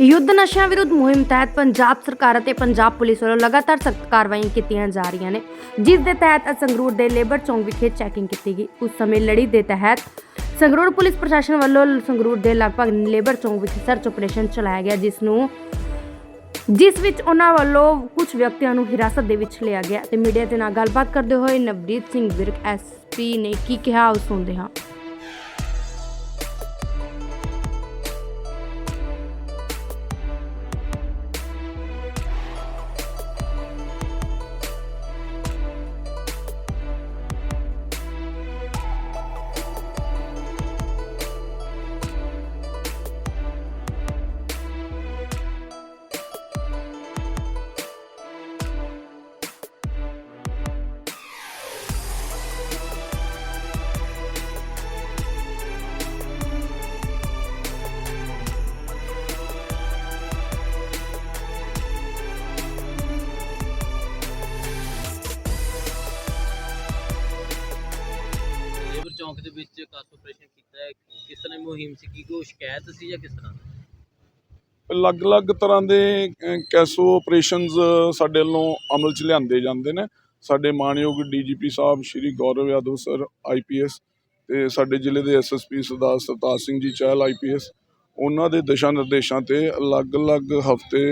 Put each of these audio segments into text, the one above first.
ਯੁੱਧ ਨਸ਼ਿਆਂ ਵਿਰੁੱਧ ਮੁਹਿੰਮ ਤਹਿਤ ਪੰਜਾਬ ਸਰਕਾਰ ਅਤੇ ਪੰਜਾਬ ਪੁਲਿਸ ਵੱਲੋਂ ਲਗਾਤਾਰ ਸਖਤ ਕਾਰਵਾਈਆਂ ਕੀਤੀਆਂ ਜਾ ਰਹੀਆਂ ਨੇ, ਜਿਸ ਦੇ ਤਹਿਤ ਸੰਗਰੂਰ ਦੇ ਲੇਬਰ ਚੌਂਕ ਵਿਖੇ ਚੈਕਿੰਗ ਕੀਤੀ ਗਈ। ਉਸ ਸਮੇਂ ਲੜੀ ਦੇ ਤਹਿਤ ਸੰਗਰੂਰ ਪੁਲਿਸ ਪ੍ਰਸ਼ਾਸਨ ਵੱਲੋਂ ਸੰਗਰੂਰ ਦੇ ਲਗਭਗ ਲੇਬਰ ਚੌਂਕ ਵਿਖੇ ਸਰਚ ਆਪਰੇਸ਼ਨ ਚਲਾਇਆ ਗਿਆ, ਜਿਸ ਨੂੰ ਜਿਸ ਵਿੱਚ ਉਹਨਾਂ ਵੱਲੋਂ ਕੁਝ ਵਿਅਕਤੀਆਂ ਨੂੰ ਹਿਰਾਸਤ ਦੇ ਵਿੱਚ ਲਿਆ ਗਿਆ ਤੇ ਮੀਡੀਆ ਦੇ ਨਾਲ ਗੱਲਬਾਤ ਕਰਦੇ ਹੋਏ ਨਵਦੀਪ ਸਿੰਘ ਵਿਰਕ ਐਸਪੀ ਨੇ ਕੀ ਕਿਹਾ ਉਹ ਸੁਣਦੇ ਹਾਂ। ਵਿੱਚ ਕਾਸ ਆਪਰੇਸ਼ਨ ਕੀਤਾ ਹੈ, ਕਿਸ ਤਰ੍ਹਾਂ ਦੀ ਮੁਹਿੰਮ ਸੀ, ਕੀ ਕੋਈ ਸ਼ਿਕਾਇਤ ਸੀ ਜਾਂ ਕਿਸ ਤਰ੍ਹਾਂ? ਅਲੱਗ-ਅਲੱਗ ਤਰ੍ਹਾਂ ਦੇ ਕੈਸੋ ਆਪਰੇਸ਼ਨਸ ਸਾਡੇ ਵੱਲੋਂ ਅਮਲ 'ਚ ਲਿਆਂਦੇ ਜਾਂਦੇ ਨੇ। ਸਾਡੇ ਮਾਨਯੋਗ ਡੀਜੀਪੀ ਸਾਹਿਬ ਸ਼੍ਰੀ ਗੌਰਵ ਯਾਦਵ ਸਰ ਆਈਪੀਐਸ ਤੇ ਸਾਡੇ ਜ਼ਿਲ੍ਹੇ ਦੇ ਐਸਐਸਪੀ ਸਰਦਾਰ ਸਰਤਾਜ ਸਿੰਘ ਜੀ ਚਹਿਲ ਆਈਪੀਐਸ ਉਹਨਾਂ ਦੇ ਦਿਸ਼ਾ ਨਿਰਦੇਸ਼ਾਂ ਤੇ ਅਲੱਗ-ਅਲੱਗ ਹਫ਼ਤੇ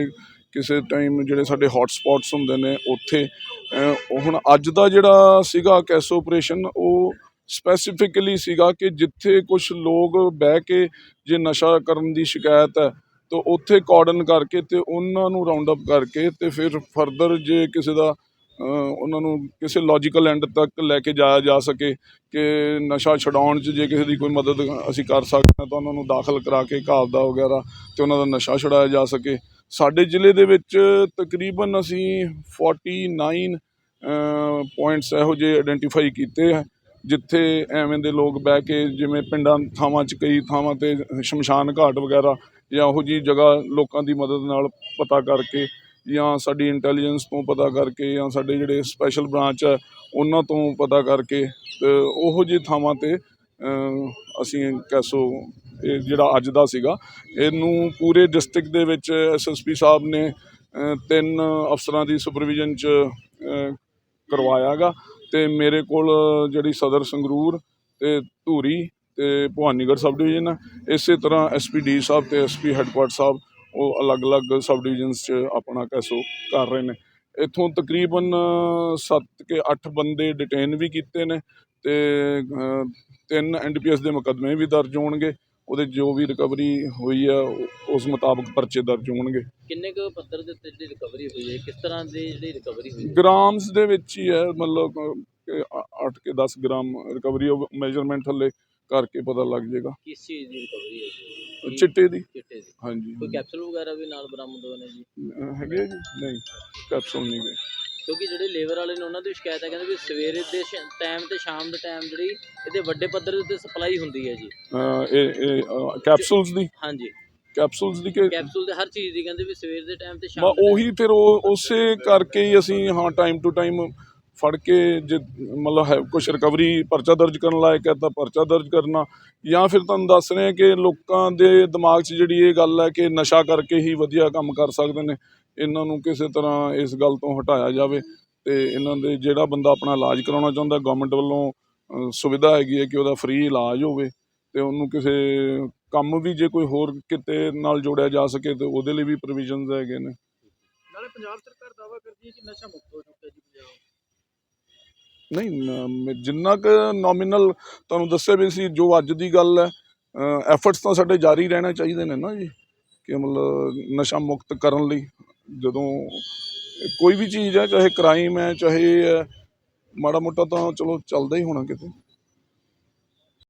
ਕਿਸੇ ਟਾਈਮ ਜਿਹੜੇ ਸਾਡੇ ਹੌਟ ਸਪੌਟਸ ਹੁੰਦੇ ਨੇ, ਉੱਥੇ ਹੁਣ ਅੱਜ ਦਾ ਜਿਹੜਾ ਸੀਗਾ ਕੈਸੋ ਆਪਰੇਸ਼ਨ ਉਹ ਸਪੈਸੀਫਿਕਲੀ ਸੀਗਾ ਕਿ ਜਿੱਥੇ ਕੁਝ ਲੋਕ ਬਹਿ ਕੇ ਜੇ ਨਸ਼ਾ ਕਰਨ ਦੀ ਸ਼ਿਕਾਇਤ ਹੈ, ਤਾਂ ਉੱਥੇ ਕਾਰਡਨ ਕਰਕੇ ਤੇ ਉਹਨਾਂ ਨੂੰ ਰਾਉਂਡ ਅਪ ਕਰਕੇ ਤੇ ਫਿਰ ਫਰਦਰ ਜੇ ਕਿਸੇ ਦਾ ਉਹਨਾਂ ਨੂੰ ਕਿਸੇ ਲੌਜੀਕਲ ਐਂਡ ਤੱਕ ਲੈ ਕੇ ਜਾਇਆ ਜਾ ਸਕੇ ਕਿ ਨਸ਼ਾ ਛਡਾਉਣ 'ਚ ਜੇ ਕਿਸੇ ਦੀ ਕੋਈ ਮਦਦ ਅਸੀਂ ਕਰ ਸਕਦੇ ਹਾਂ, ਤਾਂ ਉਹਨਾਂ ਨੂੰ ਦਾਖਲ ਕਰਾ ਕੇ ਘਾਵਦਾ ਵਗੈਰਾ ਤੇ ਉਹਨਾਂ ਦਾ ਨਸ਼ਾ ਛਡਾਇਆ ਜਾ ਸਕੇ। ਸਾਡੇ ਜ਼ਿਲ੍ਹੇ ਦੇ ਵਿੱਚ ਤਕਰੀਬਨ ਅਸੀਂ 49 ਪੁਆਇੰਟਸ ਇਹੋ ਜਿਹੇ ਆਇਡੈਂਟੀਫਾਈ ਕੀਤੇ ਹੈ। ਜਿੱਥੇ ਐਵੇਂ ਦੇ ਲੋਕ ਬਹਿ ਕੇ ਜਿਵੇਂ ਪਿੰਡਾਂ ਥਾਵਾਂ 'ਚ ਕਈ ਥਾਵਾਂ ਤੇ ਸ਼ਮਸ਼ਾਨ ਘਾਟ ਵਗੈਰਾ ਜਾਂ ਉਹੋ ਜਿਹੀ ਜਗ੍ਹਾ ਲੋਕਾਂ ਦੀ ਮਦਦ ਨਾਲ ਪਤਾ ਕਰਕੇ ਜਾਂ ਸਾਡੀ ਇੰਟੈਲੀਜੈਂਸ ਤੋਂ ਪਤਾ ਕਰਕੇ ਜਾਂ ਸਾਡੇ ਜਿਹੜੇ ਸਪੈਸ਼ਲ ਬ੍ਰਾਂਚ ਹੈ ਉਹਨਾਂ ਤੋਂ ਪਤਾ ਕਰਕੇ ਤੇ ਉਹੋ ਜਿਹੀ ਥਾਵਾਂ ਤੇ ਅਸੀਂ ਕੈਸੋ ਇਹ ਜਿਹੜਾ ਅੱਜ ਦਾ ਸੀਗਾ ਇਹਨੂੰ ਪੂਰੇ ਡਿਸਟ੍ਰਿਕਟ ਦੇ ਵਿੱਚ ਐਸਐਸਪੀ ਸਾਹਿਬ ਨੇ ਤਿੰਨ ਅਫਸਰਾਂ ਦੀ ਸੁਪਰਵਿਜ਼ਨ 'ਚ ਅ, ਕਰਵਾਇਆਗਾ। ਅਤੇ ਮੇਰੇ ਕੋਲ ਜਿਹੜੀ ਸਦਰ ਸੰਗਰੂਰ ਅਤੇ ਧੂਰੀ ਅਤੇ ਭਵਾਨੀਗੜ੍ਹ ਸਬ ਡਿਵੀਜ਼ਨ ਹੈ ਇਸੇ ਤਰ੍ਹਾਂ ਐੱਸ ਪੀ ਡੀ ਸਾਹਿਬ ਅਤੇ ਤੇ ਐਸਪੀ ਹੈੱਡਕੁਆਰਟਰ ਸਾਹਿਬ, ਉਹ ਅਲੱਗ-ਅਲੱਗ ਸਬ ਡਿਵੀਜ਼ਨਸ 'ਚ ਆਪਣਾ ਕੈਸੋ ਕਰ ਰਹੇ ਨੇ। ਇੱਥੋਂ ਤਕਰੀਬਨ ਸੱਤ ਕੇ ਅੱਠ ਬੰਦੇ ਡਿਟੇਨ ਵੀ ਕੀਤੇ ਨੇ ਅਤੇ ਤਿੰਨ ਤੇ ਡੀ ਪੀ ਐਨਡੀਪੀਐਸ ਦੇ ਮੁਕੱਦਮੇ ਵੀ ਦਰਜ ਹੋਣਗੇ। ਉਹਦੇ ਜੋ ਵੀ ਰਿਕਵਰੀ ਹੋਈ ਆ ਉਹ- ਉਸ ਮੁਤਾਬਕ ਪਰਚੇ ਦਰਜ ਹੋਣਗੇ। ਕਿੰਨੇ ਕੁ ਪੱਧਰ ਦੇ ਉੱਤੇ ਜਿਹੜੀ ਰਿਕਵਰੀ ਹੋਈ ਹੈ? ਕਿਸ ਤਰ੍ਹਾਂ ਦੀ ਜਿਹੜੀ ਰਿਕਵਰੀ ਹੋਈ ਹੈ? ਗ੍ਰਾਮਸ ਦੇ ਵਿੱਚ ਹੀ ਹੈ ਮਤਲਬ 8 ਕੇ 10 ਗ੍ਰਾਮ ਰਿਕਵਰੀ ਮੈਜਰਮੈਂਟ ਥੱਲੇ ਕਰਕੇ ਪਤਾ ਲੱਗ ਜਾਏਗਾ। ਕਿਸ ਚੀਜ਼ ਦੀ ਰਿਕਵਰੀ ਹੈ? ਜੀ? ਚਿੱਟੇ ਦੀ। ਚਿੱਟੇ ਦੀ। ਹਾਂਜੀ ਕੋਈ ਕੈਪਸੂਲ ਵਗੈਰਾ ਵੀ ਨਾਲ ਬਰਾਮਦ ਹੋਏ ਨੇ ਜੀ? ਅਹ ਹੈਗੇ ਆ ਜੀ? ਨਹੀਂ ਕੈਪਸੂਲ ਨਹੀਂ ਗਏ। ਕਿਉਂਕਿ ਜਿਹੜੇ ਲੇਬਰ ਵਾਲੇ ਨੇ ਉਹਨਾਂ ਦੀ ਸ਼ਿਕਾਇਤ ਹੈ ਕਹਿੰਦੇ ਵੀ ਸਵੇਰੇ ਦੇ ਟਾਈਮ ਤੇ ਸ਼ਾਮ ਦੇ ਟਾਈਮ ਜਿਹੜੀ ਇਹਦੇ ਵੱਡੇ ਪੱਧਰ ਦੇ ਉੱਤੇ ਸਪਲਾਈ ਹੁੰਦੀ ਹੈ ਜੀ। ਇਹ ਕੈਪਸੂਲਸ ਦੀ? ਹਾਂਜੀ। ਕੈਪਸੂਲਸ ਦੀ ਕਿ ਕੈਪਸੂਲ ਦੇ ਹਰ ਚੀਜ਼ ਦੀ ਕਹਿੰਦੇ ਵੀ ਸਵੇਰ ਦੇ ਟਾਈਮ ਤੇ ਸ਼ਾਮ ਦੇ ਉਹੀ ਫਿਰ ਉਹ ਉਸੇ ਕਰਕੇ ਹੀ ਅਸੀਂ ਹਾਂ ਟਾਈਮ ਟੂ ਟਾਈਮ ਫੜ ਕੇ ਜੇ ਮਤਲਬ ਹੈ ਕੁਝ ਰਿਕਵਰੀ ਪਰਚਾ ਦਰਜ ਕਰਨ ਲਾਇਕ ਹੈ ਤਾਂ ਪਰਚਾ ਦਰਜ ਕਰਨਾ ਜਾਂ ਫਿਰ ਤੁਹਾਨੂੰ ਦੱਸ ਰਹੇ ਕਿ ਲੋਕਾਂ ਦੇ ਦਿਮਾਗ 'ਚ ਜਿਹੜੀ ਇਹ ਗੱਲ ਹੈ ਕਿ ਨਸ਼ਾ ਕਰਕੇ ਹੀ ਵਧੀਆ ਕੰਮ ਕਰ ਸਕਦੇ ਨੇ, ਇਹਨਾਂ ਨੂੰ ਕਿਸੇ ਤਰ੍ਹਾਂ ਇਸ ਗੱਲ ਤੋਂ ਹਟਾਇਆ ਜਾਵੇ ਤੇ ਇਹਨਾਂ ਦੇ ਜਿਹੜਾ ਬੰਦਾ ਆਪਣਾ ਇਲਾਜ ਕਰਾਉਣਾ ਚਾਹੁੰਦਾ ਗਵਰਨਮੈਂਟ ਵੱਲੋਂ ਸੁਵਿਧਾ ਹੈਗੀ ਹੈ ਕਿ ਉਹਦਾ ਫ੍ਰੀ ਇਲਾਜ ਹੋਵੇ ਤੇ ਉਹਨੂੰ ਕਿਸੇ ਕੰਮ ਵੀ ਜੇ ਕੋਈ ਹੋਰ ਕਿਤੇ ਨਾਲ ਜੋੜਿਆ ਜਾ ਸਕੇ ਤੇ ਉਹਦੇ ਲਈ ਵੀ ਪ੍ਰੋਵੀਜ਼ਨਸ ਹੈਗੇ ਨੇ। ਨਾਲੇ ਪੰਜਾਬ ਸਰਕਾਰ ਦਾਅਵਾ ਕਰਦੀ ਹੈ ਕਿ ਨਸ਼ਾ ਮੁਕਤ ਹੋ ਚੁੱਕਾ ਜੀ ਪੰਜਾਬ। ਨਹੀਂ ਨ- ਜਿੰਨਾ ਕੁ ਨੋਮੀਨਲ ਤੁਹਾਨੂੰ ਦੱਸਿਆ ਵੀ ਸੀ ਜੋ ਅੱਜ ਦੀ ਗੱਲ ਹੈ ਐਫਰਟਸ ਤਾਂ ਸਾਡੇ ਜਾਰੀ ਰਹਿਣਾ ਚਾਹੀਦੇ ਨੇ ਨਾ ਜੀ ਕਿ ਮਤਲਬ ਨਸ਼ਾ ਮੁਕਤ ਕਰਨ ਲਈ ਜਦੋਂ ਕੋਈ ਵੀ ਚੀਜ਼ ਹੈ ਚਾਹੇ ਕ੍ਰਾਈਮ ਹੈ ਚਾਹੇ ਇਹ ਹੈ, ਮਾੜਾ ਮੋਟਾ ਤਾਂ ਚਲੋ ਚੱਲਦਾ ਹੀ ਹੋਣਾ ਕਿਤੇ।